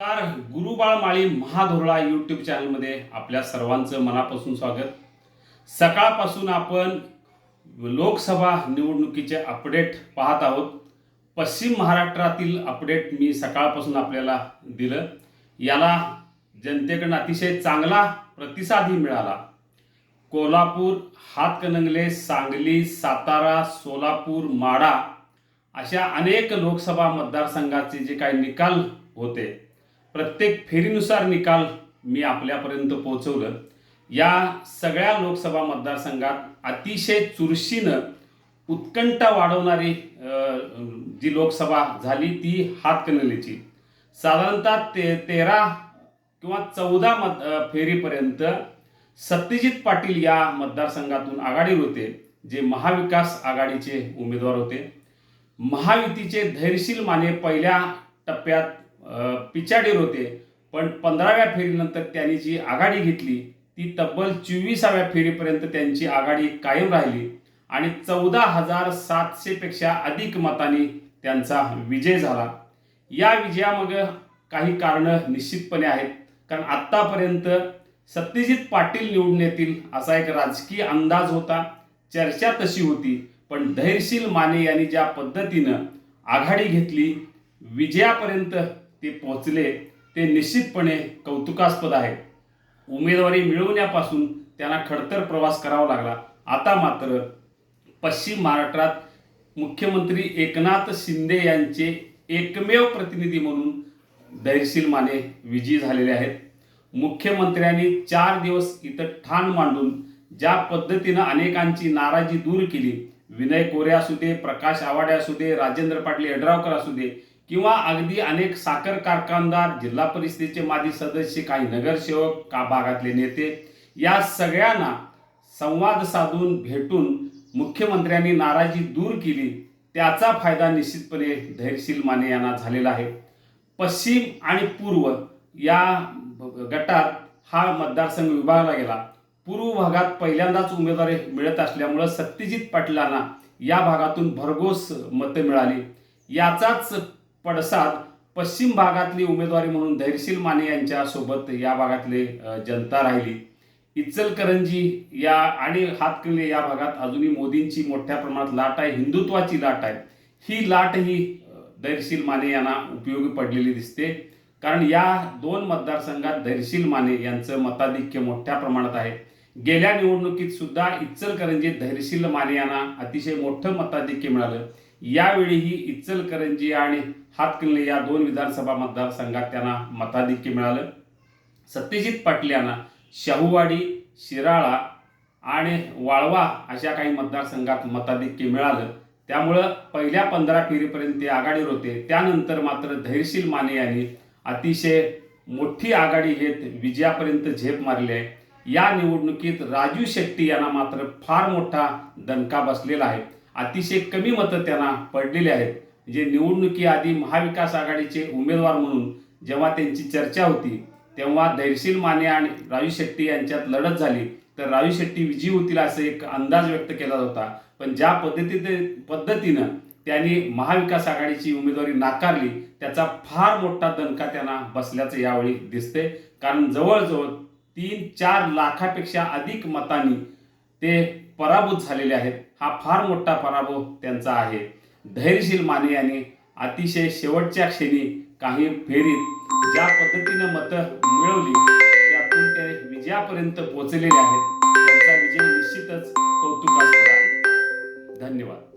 नमस्कार गुरुबाळ माळी महाधोरळा यूट्यूब चॅनलमध्ये आपल्या सर्वांचं मनापासून स्वागत. सकाळपासून आपण लोकसभा निवडणुकीचे अपडेट पाहत आहोत. पश्चिम महाराष्ट्रातील अपडेट मी सकाळपासून आपल्याला दिलं. याला जनतेकडून अतिशय चांगला प्रतिसादही मिळाला. कोल्हापूर हातकणंगले सांगली सातारा सोलापूर माडा अशा अनेक लोकसभा मतदारसंघाचे जे काही निकाल होते प्रत्येक फेरीनुसार निकाल मी आपल्यापर्यंत पोहोचवलं. या सगळ्या लोकसभा मतदारसंघात अतिशय चुरशीनं उत्कंठा वाढवणारी जी लोकसभा झाली ती हातकणलीची साधारणतः ते तेरा किंवा चौदा मत फेरीपर्यंत सत्यजित पाटील या मतदारसंघातून आघाडीवर होते जे महाविकास आघाडीचे उमेदवार होते. महायुतीचे धैर्यशील माने पहिल्या टप्प्यात पिछाडीवर होते. पण पंधराव्या फेरीनंतर त्यांनी जी आघाडी घेतली ती तब्बल चोवीसाव्या फेरीपर्यंत त्यांची आघाडी कायम राहिली आणि चौदा हजार सातशेपेक्षा अधिक मतांनी त्यांचा विजय झाला. या विजयामागं काही कारणं निश्चितपणे आहेत. कारण आत्तापर्यंत सत्यजित पाटील निवडून येतील असा एक राजकीय अंदाज होता. चर्चा तशी होती पण धैर्यशील माने यांनी ज्या पद्धतीनं आघाडी घेतली विजयापर्यंत ते पोचले ते निश्चितपणे कौतुकास्पद आहे. उमेदवारी मिळवण्यापासून त्यांना खडतर प्रवास करावा लागला. आता मात्र पश्चिम महाराष्ट्रात मुख्यमंत्री एकनाथ शिंदे यांचे एकमेव प्रतिनिधी म्हणून धैर्यशील माने विजयी झालेले आहेत. मुख्यमंत्र्यांनी चार दिवस इथं ठाण मांडून ज्या पद्धतीनं अनेकांची नाराजी दूर केली विनय कोरे असू दे प्रकाश आवाडे असू दे राजेंद्र पाटील यड्रावकर असू दे किंवा अगदी अनेक साखर कारखानदार जिल्हा परिषदेचे माजी सदस्य काही नगरसेवक का भागातले नेते या सगळ्यांना संवाद साधून भेटून मुख्यमंत्र्यांनी नाराजी दूर केली. त्याचा फायदा निश्चितपणे धैर्यशील माने यांना झालेला आहे. पश्चिम आणि पूर्व या गटात हा मतदारसंघ विभागला गेला. पूर्व भागात पहिल्यांदाच उमेदवारी मिळत असल्यामुळं सत्यजित पाटलांना या भागातून भरघोस मतं मिळाली. याचाच पडसाद पश्चिम भागातली उमेदवारी म्हणून धैर्यशील माने यांच्यासोबत या भागातले जनता राहिली. इचलकरंजी या आणि हातकिल्ले या भागात अजूनही मोदींची मोठ्या प्रमाणात लाट आहे हिंदुत्वाची लाट आहे. ही लाट ही धैर्यशील माने यांना उपयोगी पडलेली दिसते. कारण या दोन मतदारसंघात धैर्यशील माने यांचं मताधिक्य मोठ्या प्रमाणात आहे. गेल्या निवडणुकीत सुद्धा इचलकरंजीत धैर्यशील माने यांना अतिशय मोठं मताधिक्य मिळालं. यावेळीही इचलकरंजी आणि हातकिल्ले या दोन विधानसभा मतदारसंघात त्यांना मताधिक्य मिळालं. सत्यजित पाटील यांना शाहूवाडी शिराळा आणि वाळवा अशा काही मतदारसंघात मताधिक्य मिळालं. त्यामुळं पहिल्या पंधरा फेरीपर्यंत ते आघाडीवर होते. त्यानंतर मात्र धैर्यशील माने यांनी अतिशय मोठी आघाडी घेत विजयापर्यंत झेप मारली आहे. या निवडणुकीत राजू शेट्टी यांना मात्र फार मोठा दणका बसलेला आहे. अतिशय कमी मतं त्यांना पडलेली आहेत. जे निवडणुकीआधी महाविकास आघाडीचे उमेदवार म्हणून जेव्हा त्यांची चर्चा होती तेव्हा धैर्यशील माने आणि राजू शेट्टी यांच्यात लढत झाली. तर राजू शेट्टी विजयी होतील असं एक अंदाज व्यक्त केला होता. पण ज्या पद्धतीने पद्धतीनं त्यांनी महाविकास आघाडीची उमेदवारी नाकारली त्याचा फार मोठा दणका त्यांना बसल्याचं यावेळी दिसते कारण जवळजवळ तीन चार लाखापेक्षा अधिक मतांनी ते पराभूत झालेले आहेत. हा फार मोठा पराभव त्यांचा आहे. धैर्यशील माने यांनी अतिशय शेवटच्या क्षणी काही फेरीत ज्या पद्धतीनं मतं मिळवली त्यातून ते विजयापर्यंत पोहोचलेले आहेत. त्यांचा विजय निश्चितच कौतुकास्पद आहे. धन्यवाद.